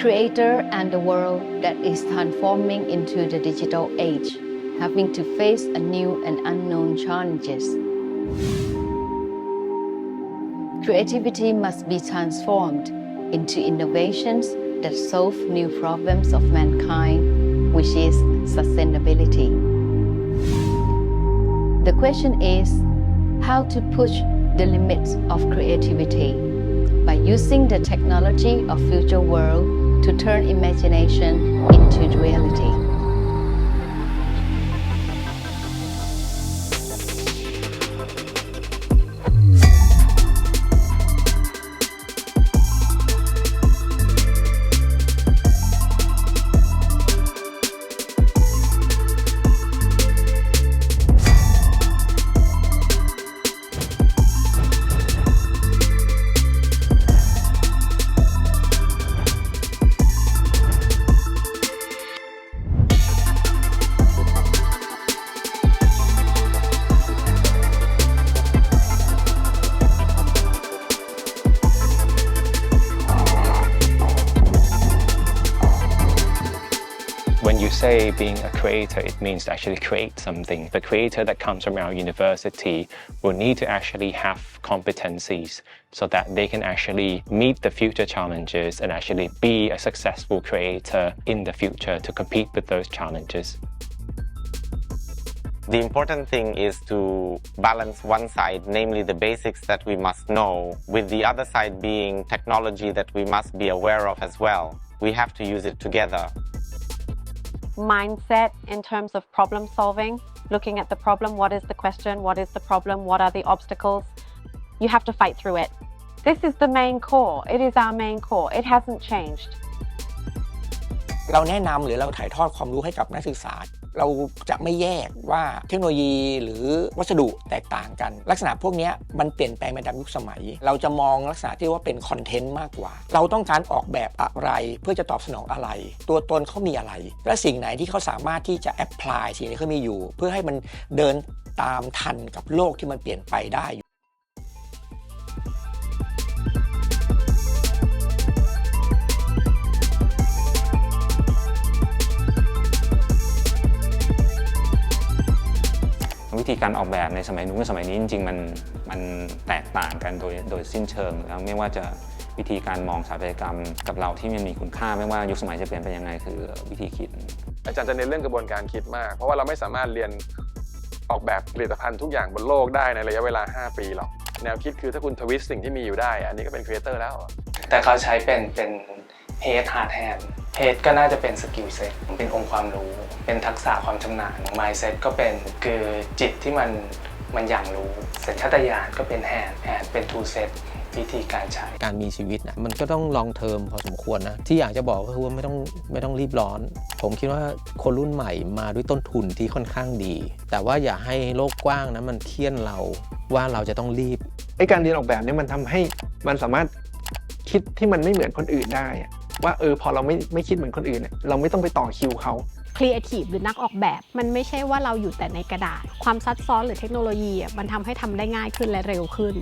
creator and the world that is transforming into the digital age, having to face a new and unknown challenges. Creativity must be transformed into innovations that solve new problems of mankind, which is sustainability. The question is how to push the limits of creativity by using the technology of future world to turn imagination into reality. You say being a creator, it means to actually create something. The creator that comes from our university will need to actually have competencies so that they can actually meet the future challenges and actually be a successful creator in the future to compete with those challenges. The important thing is to balance one side, namely the basics that we must know, with the other side being technology that we must be aware of as well. We have to use it together mindset in terms of problem solving, looking at the problem, what is the question, what is the problem, what are the obstacles. You have to fight through it. This is the main core. It is our main core. It hasn't changed. เราแนะนำหรือเราถ่ายทอดความรู้ให้กับนักศึกษา เราจะไม่แยกว่าเทคโนโลยีหรือวัสดุแตกต่างกัน ลักษณะพวกนี้มันเปลี่ยนแปลงไปตามยุคสมัย เราจะมองลักษณะที่ว่าเป็นคอนเทนต์มากกว่า เราต้องการออกแบบอะไรเพื่อจะตอบสนองอะไร ตัวตนเขามีอะไร และสิ่งไหนที่เขาสามารถที่จะแอพพลายสิ่งที่เขามีอยู่ เพื่อให้มันเดินตามทันกับโลกที่มันเปลี่ยนไปได้ ธีการออกแบบในสมัยนู้นกับสมัยนี้จริงๆมันมันแตกต่างกันโดยโดยสิ้นเชิงแล้วไม่ว่าจะวิธีการมองสถาปัตยกรรมกับเราที่มันมีคุณค่าไม่ว่ายุคสมัยจะเปลี่ยนไปยังไงคือวิธีคิด อาจารย์จะเน้นเรื่องกระบวนการคิดมาก เพราะว่าเราไม่สามารถเรียนออกแบบผลิตภัณฑ์ทุกอย่างบนโลกได้ในระยะเวลา 5 ปีหรอกแนวคิดคือถ้าคุณทวิสต์สิ่งที่มีอยู่ได้ อันนี้ก็เป็นครีเอเตอร์แล้ว แต่เขาใช้เป็นเป็น head hard hand head ก็น่าจะเป็นสกิลเซ็ตเป็นองค์ความรู้ เป็นทักษะความชำนาญ mindset ก็เป็นคือจิตที่มันมันอย่างรู้สัญชาตญาณก็เป็น hand hand เป็น tool set วิธีการใช้การมีชีวิตนะมันก็ต้องลองเทอมพอสมควรนะ ที่อยากจะบอกก็คือว่าไม่ต้องไม่ต้องรีบร้อน ผมคิดว่าคนรุ่นใหม่มาด้วยต้นทุนที่ค่อนข้างดี แต่ว่าอย่าให้โลกกว้างนะมันเคี่ยนเราว่าเราจะต้องรีบไอ้การเรียนออกแบบเนี่ยมันทำให้มันสามารถคิดที่มันไม่เหมือนคนอื่นได้อะ ว่าเออพอเราไม่ไม่คิดเหมือนคนอื่นเนี่ยเราไม่ต้องไปต่อคิวเขาครีเอทีฟหรือนักออกแบบ มันไม่ใช่ว่าเราอยู่แต่ในกระดาษ ความซับซ้อนหรือเทคโนโลยีอะมันทำให้ทำได้ง่ายขึ้นและเร็วขึ้น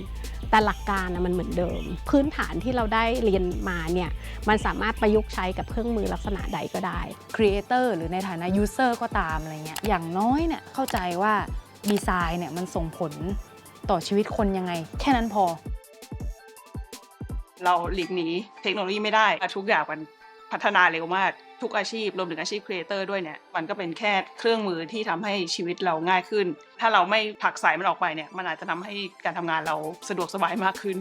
แต่หลักการน่ะมันเหมือนเดิม พื้นฐานที่เราได้เรียนมาเนี่ยมันสามารถประยุกต์ใช้กับเครื่องมือลักษณะใดก็ได้ครีเอเตอร์หรือในฐานะยูเซอร์ก็ตามอะไรเงี้ยอย่างน้อยเนี่ยเข้าใจว่าดีไซน์เนี่ยมันส่งผลต่อชีวิตคนยังไง แค่นั้นพอ เราหลีกหนีเทคโนโลยีไม่ได้ ทุกอย่างมันพัฒนาเร็วมากทุกอาชีพรวมถึงอาชีพครีเอเตอร์ด้วยเนี่ยมันก็เป็นแค่เครื่องมือที่ทำให้ชีวิตเราง่ายขึ้น ถ้าเราไม่ผลักสายมันออกไปเนี่ยมันอาจจะทำให้การทำงานเราสะดวกสบายมากขึ้น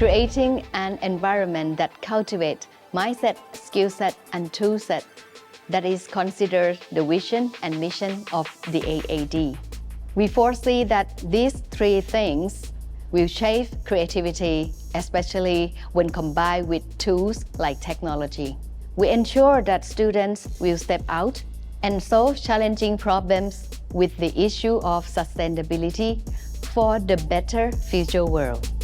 Creating an environment that cultivates mindset, skill set, and tool set that is considered the vision and mission of the AAD. We foresee that these three things will shape creativity, especially when combined with tools like technology. We ensure that students will step out and solve challenging problems with the issue of sustainability for the better future world.